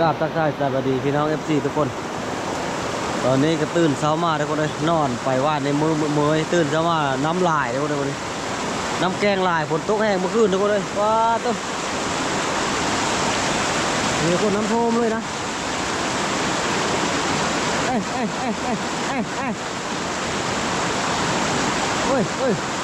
กราบทักทายสวัสดีพี่น้อง FC ทุกคน ตอนนี้ก็ตื่นเช้ามาทุกคนเลยนอนไปว่านในมือมือตื่นเช้ามาน้ำลายทุกคนเลยน้ำแกงลายฝนตกแห้งเมื่อคืนทุกคนเลยว้าต้นมีคนน้ำโทมเลยนะเอ้ยเอ้ยเอ้ยเอ้ยเอ้ยเอ้ยเฮ้ยเฮ้ย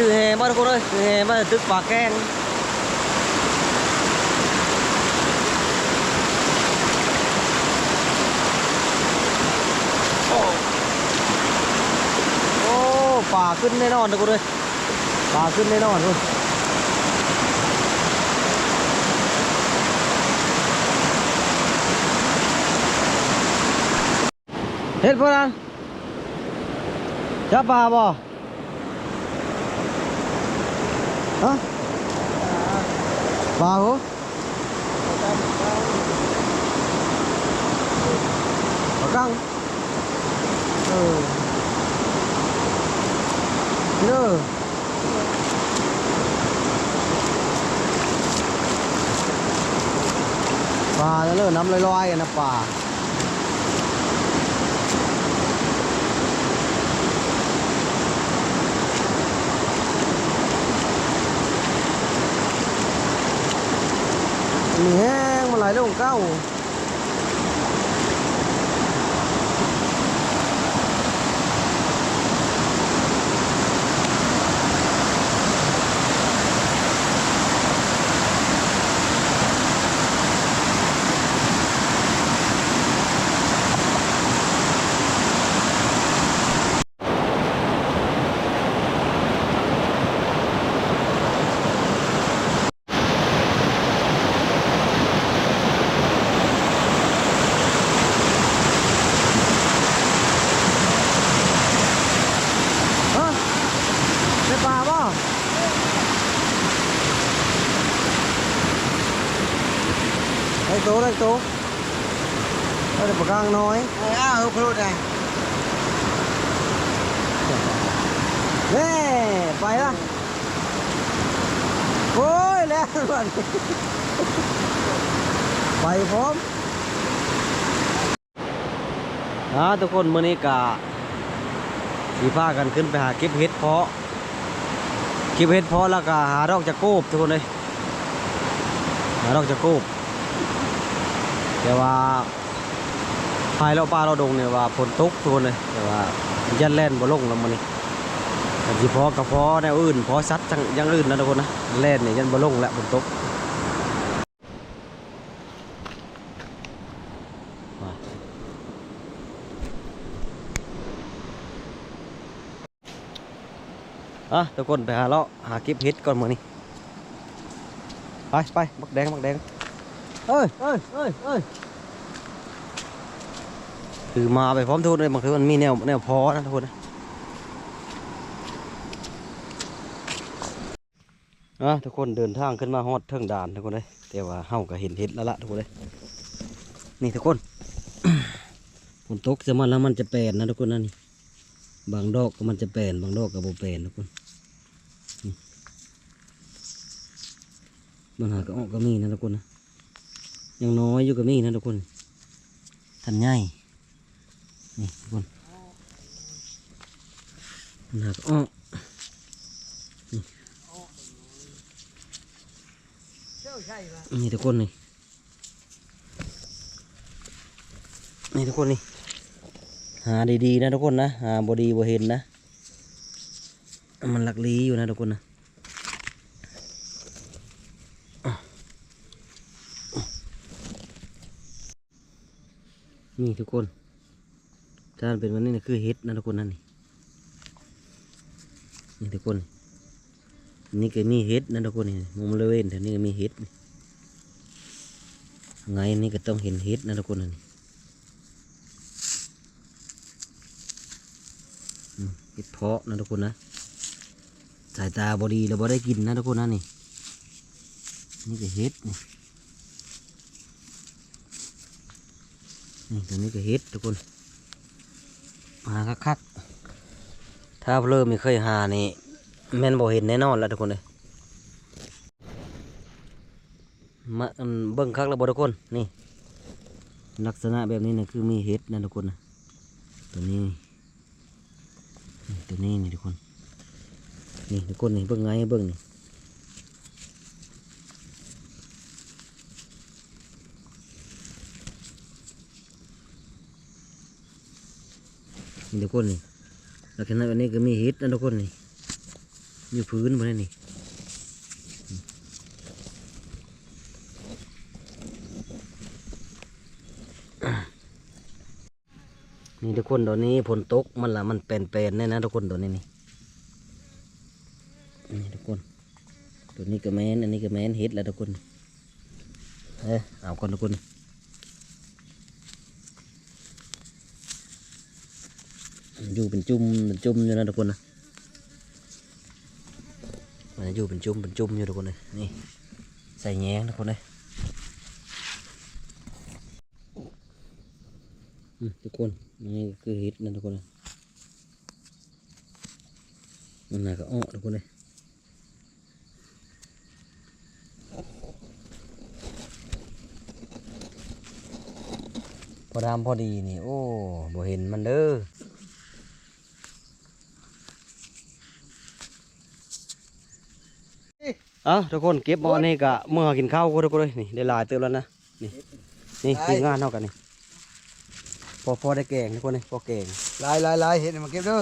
ถือแหมาตึกปากแกงโอ้โอ้ป่าขึ้นแน่นอนทุกคนเลยป่าขึ้นแน่นอนทุกคนเฮ็ดพวกนั้นจับปลาบ่ Hả? Bà hả? Ở căng Ừ Nhớ Bà nó lỡ năm loay loay nè bà Yung. Tố đây tố Đây là bà gang nói À, hộp lụt này. Nè, bay ra Ôi, lên luôn Bay พร้อมอ่าทุกคนมื้อนี้กะสีพากันขึ้นไปหาเก็บเห็ดเพาะเก็บเห็ดเพาะแล้วก็หาดอกจะโกบทุกคนเลยหาดอกจะโกบ แต่ว่าภายเราป่าเราดงเนี่ยว่าฝนตกทุกคนเลยแต่ว่ายันแล่นบ่ลงแล้วมื้อนี้กันสิพอกับพอแนวอื่นพอซัดจังยังอื่นนะทุกคนนะแล่นเนี่ยยันบ่ลงแล้วฝนตกอะทุกคนไปหาเลาะหาก็บเห็ดก่อนมือนี้ไปไปบักแดงบักแดง เอ้ยเอ้ยเอ้ยเอ้ยคือมาไปพร้อมทุนเลยบางทีมันมีแนวแนวพอนะทุกคนนะอะทุกคนเดินทางขึ้นมาฮอดเทิงด่านทุกคนเลยแต่ว่าเฮาก็เห็นเห็ดแล้วละทุกคนเลยนี่ทุกคนฝนตกจะมันแล้วมันจะแปลนนะทุกคนนะนี่บางดอกก็มันจะแปลนบางดอกก็บ่แปลนทุกคนนี่บางหาก็ออกก็มีนะทุกคนนะ ยังน้อยอยู่ก็มีนะทุกคนทันใหญ่นี่ทุกคนบางหาก็ออนี่ทุกคนนี่นี่ทุกคนนี่หาดีๆนะทุกคนนะหาบอดีบ่เห็นนะ มันหลักลีอยู่นะทุกคนนะ นี่ทุกคนการเป็นวันนี้นะคือเฮ็ดนะทุกคนนั่นนี่นี่ทุกคนนี่ก็มีเฮ็ดนะทุกคนนี่มุมบริเวณแถวนี้ก็มีเฮ็ดไงนี่ก็ต้องเห็นเฮ็ดนะทุกคนนะนี่อืมเฮ็ดเพาะนะทุกคนนะสายตาบอดีเราบ่ได้กินนะทุกคนนะนี่นี่ก็เฮ็ดนี่ นี่ตัวนี้ก็เฮ็ดทุกคนมาคักๆถ้าเพิ่มไม่เคยหานี่แม่นบอกเห็นแน่นอนแล้วทุกคนเลยมาเบิ้งคักแล้วบ่ทุกคนนี่ ลักษณะแบบนี้นะคือมีเห็ดนะทุกคนนะตัวนี้ตัวนี้นี่ทุกคน นี่ทุกคนนี่เบิ้งไงเบิ้งนี่ ทุกคนนี่ลักษณะแบบนี้ก็มีเห็ดนะทุกคนนี่อยู่พื้นบนนี้นี่นี่ทุกคนตอนนี้ฝนตกมันละมันแปลนๆเนี่ยนะทุกคนตอนนี้นี่นี่ทุกคนตัวนี้ก็แมนอันนี้ก็แมนเห็ดแล้วทุกคนเออเอาคนทุกคน อยู่เป็นจุ่มเป็นจุ่มอยู่นะทุกคนนะมันอยู่เป็นจุ่มเป็นจุ่มอยู่ทุกคนเลยนี่ใส่แง้งทุกคนเลยทุกคนนี่คือฮิตนะทุกคนนะมันหนักก็อ้อทุกคนเลยพอทำพอดีนี่โอ้บ่เห็นมันเด้อ เอะทุกคนเก็บบอนี่กะเมื่อกินข้าวก็ทุกคนเลยนี่ได้ลายเติมแล้วนะนี่นี่ทีมงานเท่ากันนี่พอพอได้แกงทุกคนนี่พอแกงลายลายลายเห็นมาเก็บด้อ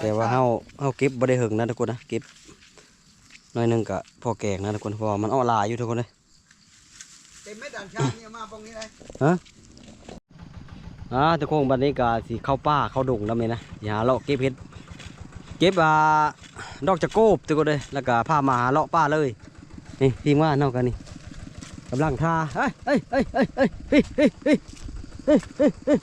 แต่ว่าเฮาเฮาเก็บบ่ได้หึงนะทุกคนนะเก็บน้อยนึงกะพอแกงนะทุกคนพอมันอ้อลายอยู่ทุกคนเลยเต็มไม่ด่านชาเนี่ยมาตรงนี้เลยฮะอ่าทุกคนบัดนี้กะสีเข้าป่าเข้าดงแล้วไหมนะอย่าเลาะเก็บเพชร เก็บดอกจะโกบตัวเลยแล้วก็พามาเลาะป้าเลยนี่ทีมว่านอกกันนี่กำลังท่าเฮ้ยเฮ้ยเฮ้ยเฮ้ยเฮ้ยเฮ้ยเฮ้ยเฮ้ย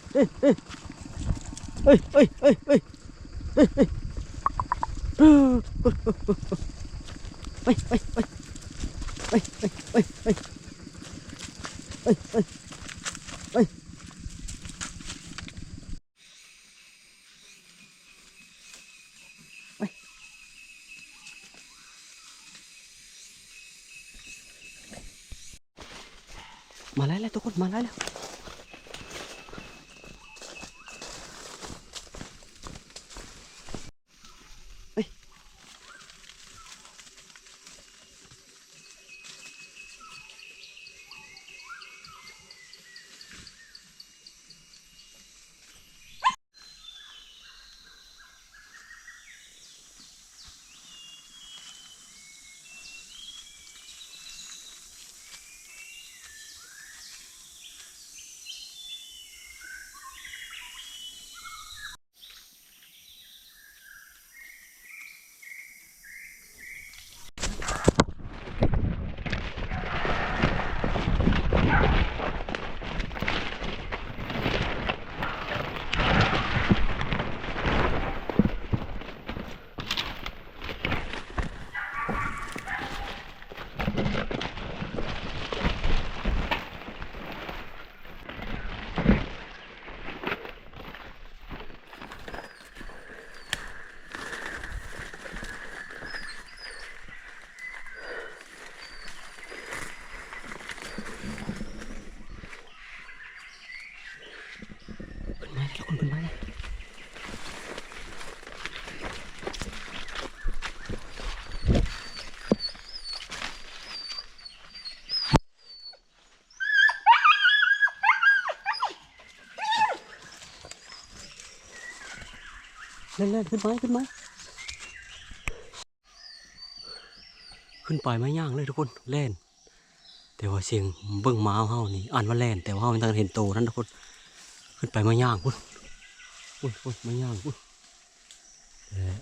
ล่นเล่นขึ้นมาขึ้นมาขึ้นไปไม่ย่างเลยทุกคนเล่น แต่ว่าเสียงเบิ่งม้าเฮานี่อ่านว่าแล่นแต่ว่าเฮายันเห็นโตนั่นทุกคน ขึ้นไปไมาย่างพุ่นพุ่นพุ่นไมาย่างพุ่นเออ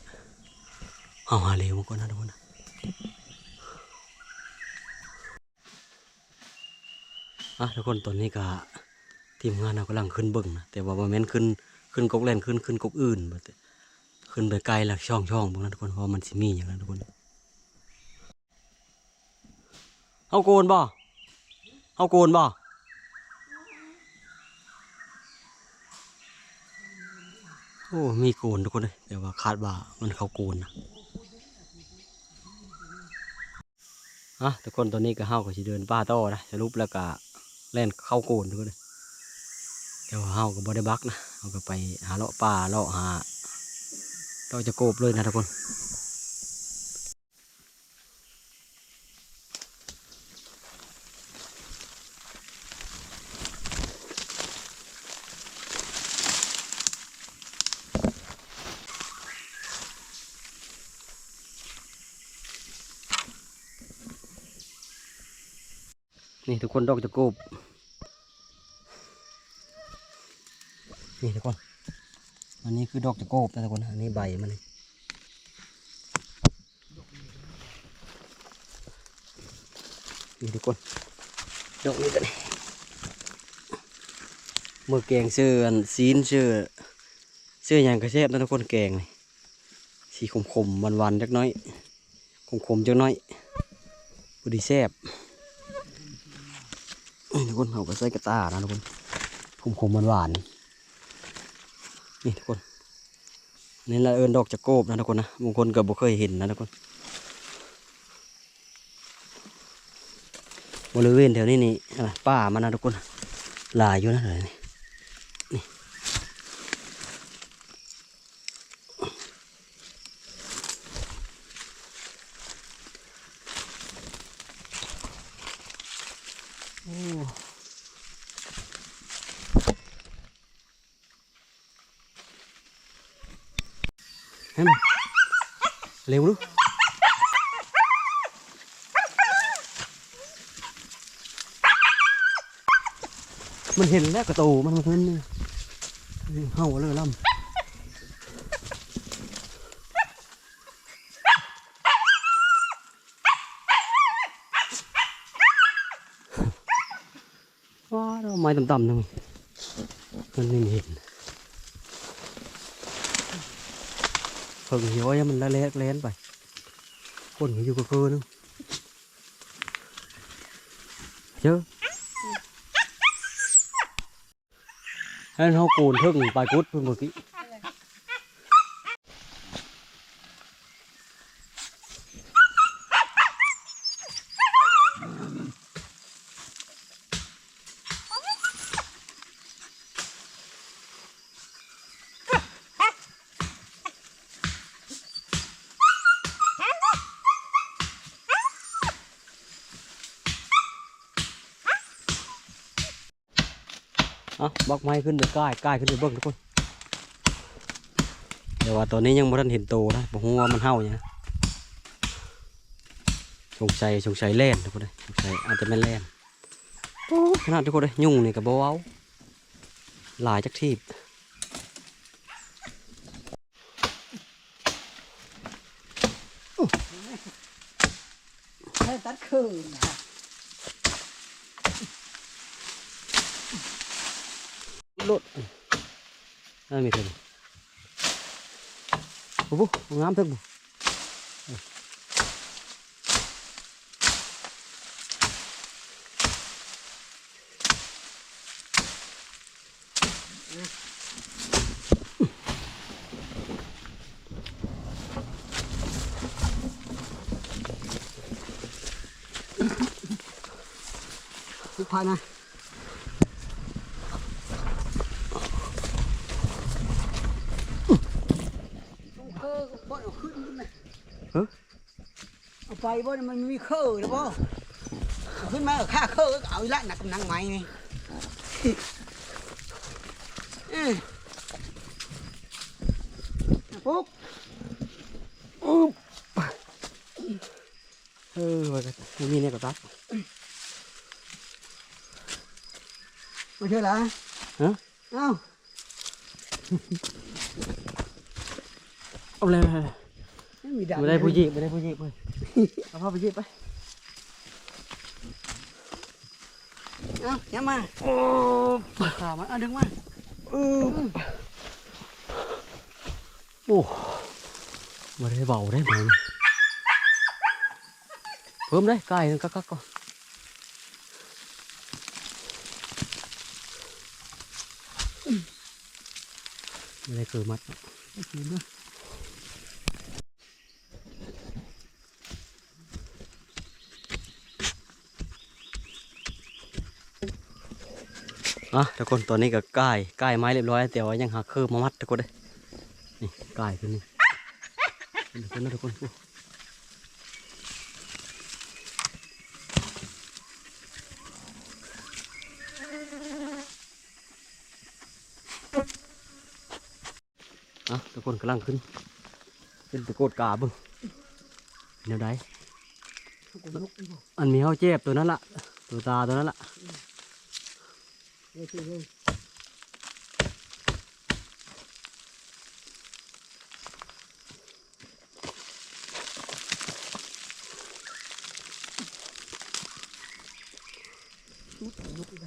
เอาหาเร็วมาก่อนนะทุกคนนะอะทุกคนตอนนี้ก็ทีมงานเรากำลังขึ้นเบิ่งนะแต่ว่าบ่แม่นขึ้นขึ้นกกแล่นขึ้นขึ้นกกอื่นบ่แต่ ขึ้นไปไกลหลักช่องช่องพวกนั้นทุกคนเพราะมันสิมีอย่างนั้นทุกคนเอาโกนบ่เอาโกนบ่โอ้มีโกนทุกคนเลยแต่ว่าคาดว่ามันเขาโกนนะอะทุกคนตอนนี้ก็เฮาก็สิเดินป้าต่อนะสรุปแล้วก็เล่นเข้าโกนทุกคนเลยแต่ว่าเฮาก็บ่ได้บักนะเฮาก็ไปหาเลาะป่าเลาะหา เราจะโกบเลยนะทุกคนนี่ทุกคนดอกจะโกบนี่ทุกคน อันนี้คือดอกจะโกบนะทุกคนอันนี้ใบมันนี่ทุกคน ดอกนี้กันเมื่อแกงเชื่อซีนเชื่อชื่ออย่างกระเชฟนะทุกคนแกงนี่สีขมขมวันวันๆจักน้อยขมขมๆจักน้อยพอดีแซ่บทุกคนเขาก็ใส่กระตานะทุกคนขมขมหวานๆนี่ นี่ทุกคน นี่ละเอินดอกจะโกบนะทุกคนนะบางคนก็บ่เคยเห็นนะทุกคนบริเวณแถวนี้นี่ป่ามันนะทุกคน หลายอยู่นะเลยนี่นี่โอ้เห็นไหม เร็วดูกมันเห็นแล้วกระโตมันมันเห็นเนี่ยเห่าเลยล่ำว้าเราไม้ต่ำๆนึงมันไม่เห็น เพิ่งหิวให้มันละเละเล่นไปคนก็อยู่กับคือนึงเจอ ให้เขาโกนเทิงปลายกุดเพิ่งเมื่อกี้ อะบักไม้ขึ้นไปใกล้ใกล้ขึ้นไปเบิ้งทุกคนเดี๋ยวว่าตอนนี้ยังไม่ทันเห็นโตนะผมว่ามันเห่าเนี่ยสงสัยสงสัยแล่นทุกคนเลยสงสัยอาจจะไม่นแล่นขนาดทุกคนเลยยุ่งนี่กับเบาหลายจักทีบ ให้ตัดคืนนะ ลุดนั่นมีเท่านี้ โอ้โหงามเพิ่งบุทุกพานะ ต้องเคอบ่เอาขึ้นขึ้นนะ เอ้อ เอาไป บ่มันมีเคอหรือบ่เอาขึ้นมาเอาค่าเคอก็เอาอีละหนักกำลังไม้นี่เอ้ยปุ๊บอุ๊บเออว่ากันไม่มีเนี่ยก็ตัดมาเชื่อละฮะเอ้าเอาเลยไม่มีดำไม่ได้ผู้หญิงไม่ได้ผู้หญิงไปเอาพ่อไปหยิบไปเอ้าอย่ามาโอ้ขามันเอาดึงมาเออโอ้ไม่ได้เบาได้ไหมเพิ่มได้ไก่กักกักก่อนไม่ได้คือมัดไม่ถือด้วย อะทุกคนตัวนี้ก็กล้ใกล้ไม้เรียบร้อยแต่ว่ายังหักคือมามัดทุกคนเลยนี่กล้ขึ้นนี่ทุกคนนะทุกคนอะทุกคนกำลังขึ้นขึ้นตะโกดกาบึงแนวใดอันมีเฮาเจ็บตัวนั้นละตัวตาตัวนั้นละ Rồi chị hương Út, út, út,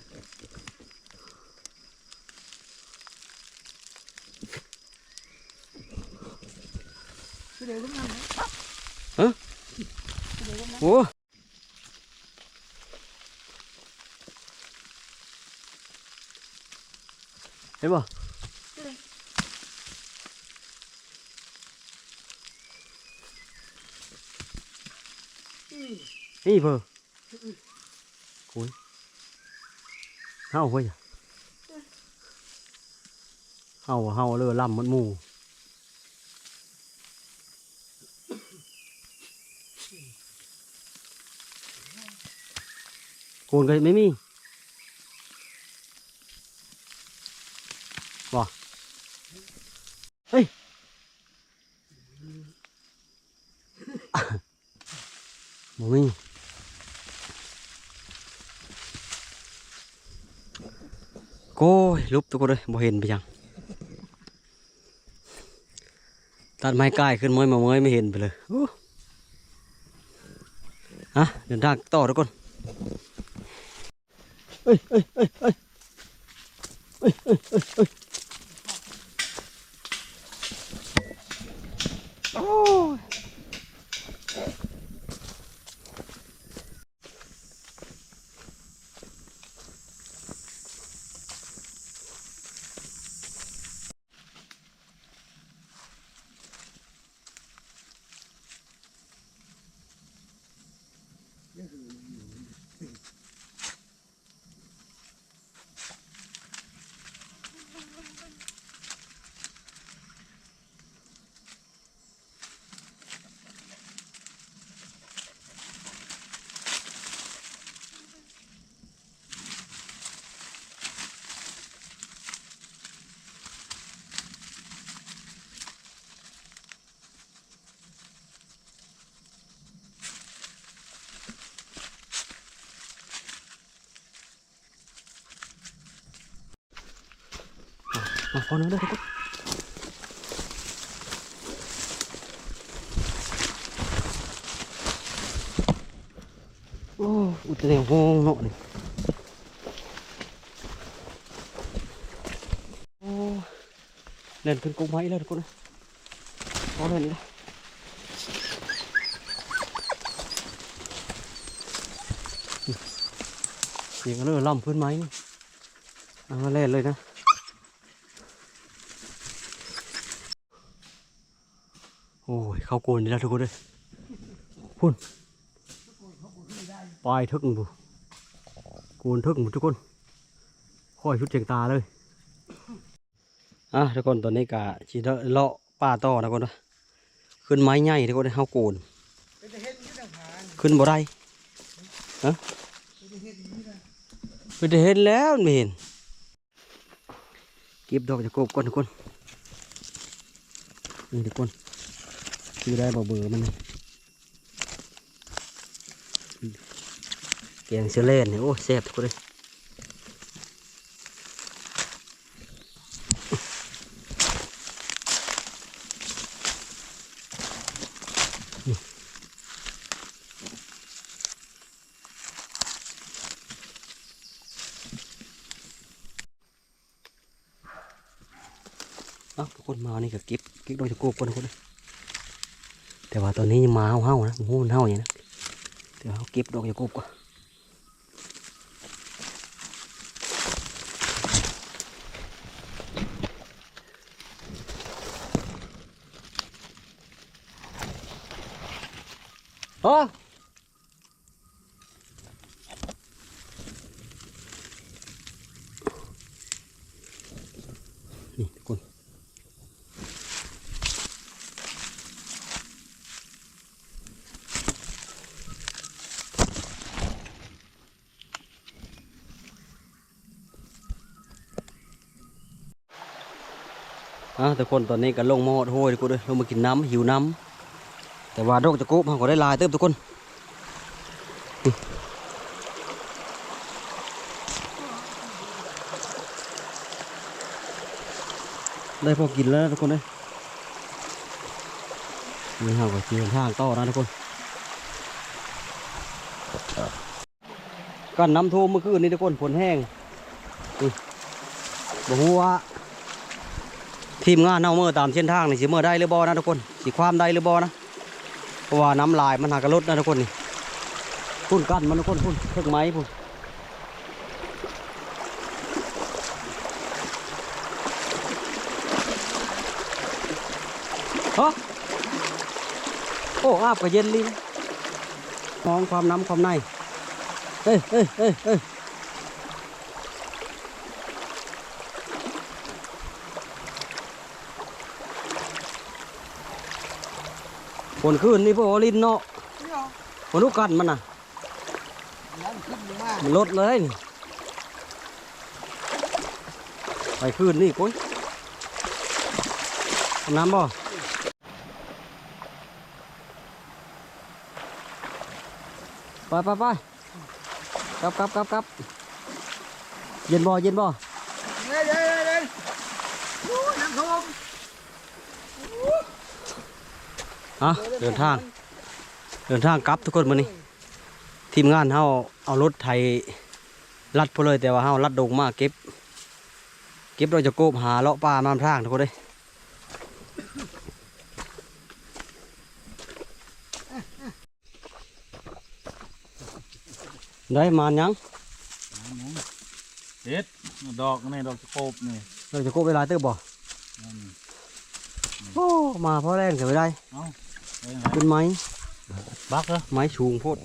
Hả? Ủa? Em à? Cái gì vừa? Cúi Hào quay à? Hào hào lừa lầm mất mù Cồn cái mấy mi? เฮ้ย บ่มีโก้ยลุบทุกคนเลยบ่เห็นไปยังตัดไม้ใกล้ขึ้นเมยมาเมยไม่เห็นไปเลยโอ้ฮะเดินทางต่อทุกคนเอ้ยเอ้ยเอ้ยเอ้ยเอ้ยเอ้ยเอ้ย mà có nó đây có ô ụt lèo vô nọ này. Ô lần thân cũng máy lên con này. Có lên nữa. Nhìn có nó làm phun máy này. Nó lên lên nè เข้าโกนนี่แล้วทุกคนเลยพุ่นปลายทึกบุโกนทึกหมดทุกคนค่อยชุดเจียงตาเลยอะทุกคนตอนนี้กะชีเลาะป่าต่อนะทุกคนนะขึ้นไม้ใหญ่ทุกคนเลยเข้าโกนเป็นขึ้นบ่ได้ฮะเป็นแต่เฮ็ดนะไปได้เห็นแล้วไม่เห็นเก็บดอกจากกบก่อนทุกคนนี่ทุกคน คือได้บ่เบื่อมันนี่แกงเชลเล่นนี่โอ้แซ่บทุกคนเลยนี่เอ้าทุกคนมานี่ก็เก็บเก็บดอกจากกบก่อนทุกคนเลย แต่ว่าตอนนี้ยังมาเห่าๆนะโอ้มันเห่าอย่างนี้เดี๋ยวเก็บดอกอยากุบก่อนโอ้นี่ทุก อะทุกคนตอนนี้ก็ลงหมอโห้ยทุกคนเลยลงมากินน้ำหิวน้ำแต่ว่าโรคจะกุบมันก็ได้ลายเติมทุกคนได้พอกินแล้วทุกคนเลยนี่เราก็ขี่ทางต่อนะทุกคนกันน้ำท่วมเมื่อคืนนี้ทุกคนฝนแห้งนี่บอกว่า ทีมงานเอาเมื่อตามเส้นทางนี่สิเมื่อได้หรือบ่นะทุกคนสิความได้หรือบ่นะเพราะว่าน้ำลายมันหากระลดนะทุกคนนี่พุ่นกั้นมันทุกคนพุ่นเครื่องไม้พุ่นฮะโอ้อาบก็เย็นลิ้นมองความน้ำความในเอ้ยเอ้ยเอ้ยเอ้ย ฝนขึ้นนี่พวกลิ้นเนาะเนาะมันลูกกันมันน่ะน้ำขึ้นมามันลดเลยนี่ไปคืนนี่ปุ้ยทำน้ำบ่ไปไปไปกลับกลับกลับกลับเย็นบ่เย็นบ่เด้เด้เด้โอ้ยน้ำท่วม ฮะเดินทาง เดินทางกลับทุกคนมื้อนี้ทีมงานเฮาเอารถไถลัดพอเลยแต่ว่าเฮาลัดดงมาเก็บ เก็บโดยจะโกบหาเลาะป่ามามทางทุกคนเลยได้มายังเด็ดดอกนี่ดอกสะโคบนี่เราจะโกบเวลาเติบบ่นั่นโอ้มาเพราะแรงเสียไม่ได้ เอ้าไปไหนเป็นไม้บักเหรอไม้ชูงโพด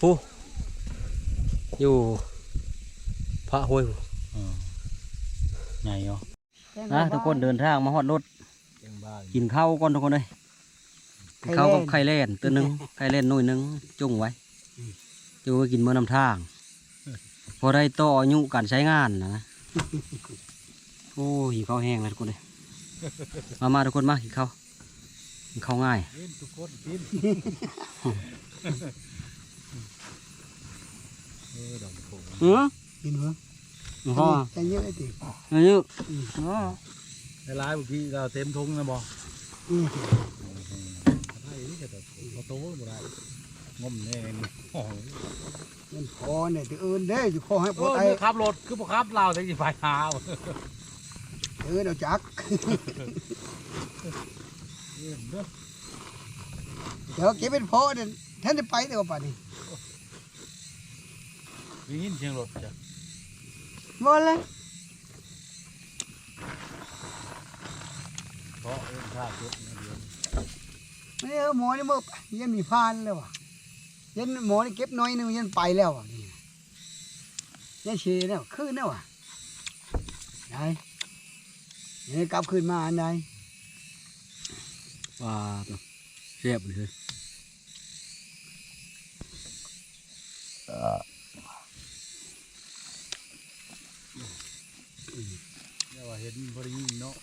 โอ้อยู่พระห้วยเออใหญ่เหรอนะทุกคนเดินทางมาฮอดรถเก่งบ้ากินข้าวก่อนทุกคนเลยกินข้าวกับไข่เล่นตัวหนึงไข่เล่นหน่วยหนึงจุ่งไว้จุ่งไว้กินเมื่อนำทาง พอได้ต่ออายุการใช้งานนะโอ้หิวข้าวแห้งเลยทุกคนเลยมามาทุกคนมากินข้าว กินข้าวง่ายกินทุกคนกินเออดอกสะโคบเออกินเหรอหลวงพ่อใจเยอะไอ้ติอายุอ๋อได้ร้ายเมื่อกี้เราเต็มทุ่งนะบ่อืมไอ้นี่ก็แต่เขาโตบ่ได้งมแน่นี่โอ้โหมันพอเนี่ยที่อื่นเด้อยู่ขอให้ปโอ้วดยไอ้เมื่อขับรถคือบ่ขับเราถึงสิไปหาว่ะเออเราจัก เออเด้อเดี๋ยวเก็บเป็นพอเนี่ยท่านจะไปแต่ว่าป่านนี้ได้ยินเสียงรถจ้ะหมดเลยเพราะเอ็นท่าเก็บนะเดี๋ยวนี่เออหมอนี่เมื่อยันมีพานแล้วว่ะยันหมอนี่เก็บน้อยหนึงยันไปแล้วว่ะนี่ยันเชยแล้วขึ้นแล้วว่ะไหนนี่กลับขึ้นมาอันใดว่าเสียบเลยเดี๋ยวว่าเห็น บ่ได้ยินเนาะ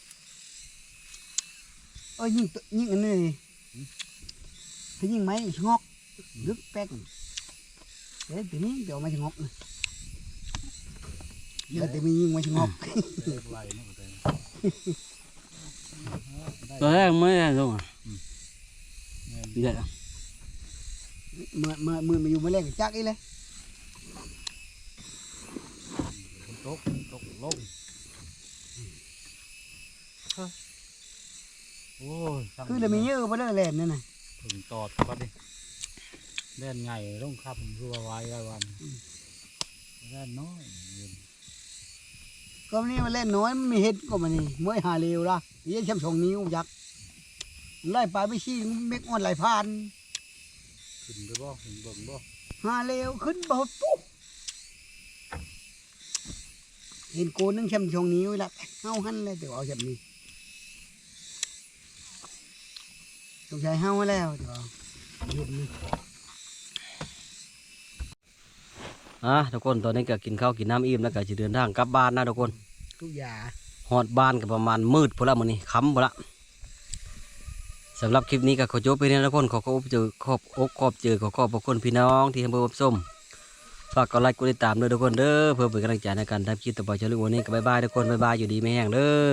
เอ้ยยิงตัวยิงอันนี้ดิถ้ายิงไหมชะงอก ต่มียิงมาชะงอกเออไหลเนาะแต่ตัวแรกไม่ได้ลงอะแม่นเด็ดอะเมื่อเมื่อมือมาอยู่มาแรกจักอีเลยตกตกลงโอ้ยสั่งคือเรามีเยอะไปเลยแหลนนั่นน่ะถึงตอดก็ดิเล่นไงต้องขับรัวไว้ไว้วันเล่นน้อย เงินก็นี่มาเล่นน้อยมันมีเห็ดก็มานี่มวยหาเร็วละเยี่ยมชมสองนิ้วยักษ์ไล่ปลายไปชี้เม็กอ่อนไหลายพานขึ้นไปบ่เห็นเบิ่งบ่หาเร็วขึ้นบ่ปุ๊บเห็นโกนนึงช้ำช่องนี้ไว้ละเฮาหันเลยเดี๋ยวเอาแบบนี้สงสัยเฮาแล้วเดี๋ยวเอาเห็นนี่ อะทุกคนตอนนี้ก็กินข้าวกินน้ำอิ่มแล้วก็จะเดินทางกลับบ้านนะทุกคนทุกอย่างฮอดบ้านก็ประมาณมืดพอละมื้อนี้ค่ำพอละสำหรับคลิปนี้ก็ขอจบไปเนี่ยทุกคนขอขอบเจอขอบอกขอบเจอขอขอบพระคุณพี่น้องที่ให้เบิ่งชมฝากกดไลค์กดติดตามด้วยทุกคนเด้อเพื่อเป็นกำลังใจในการทำคลิปต่อไปเช้าลูกวันนี้ก็บ๊ายบายทุกคนบ๊ายบายอยู่ดีไม่แห้งเด้อ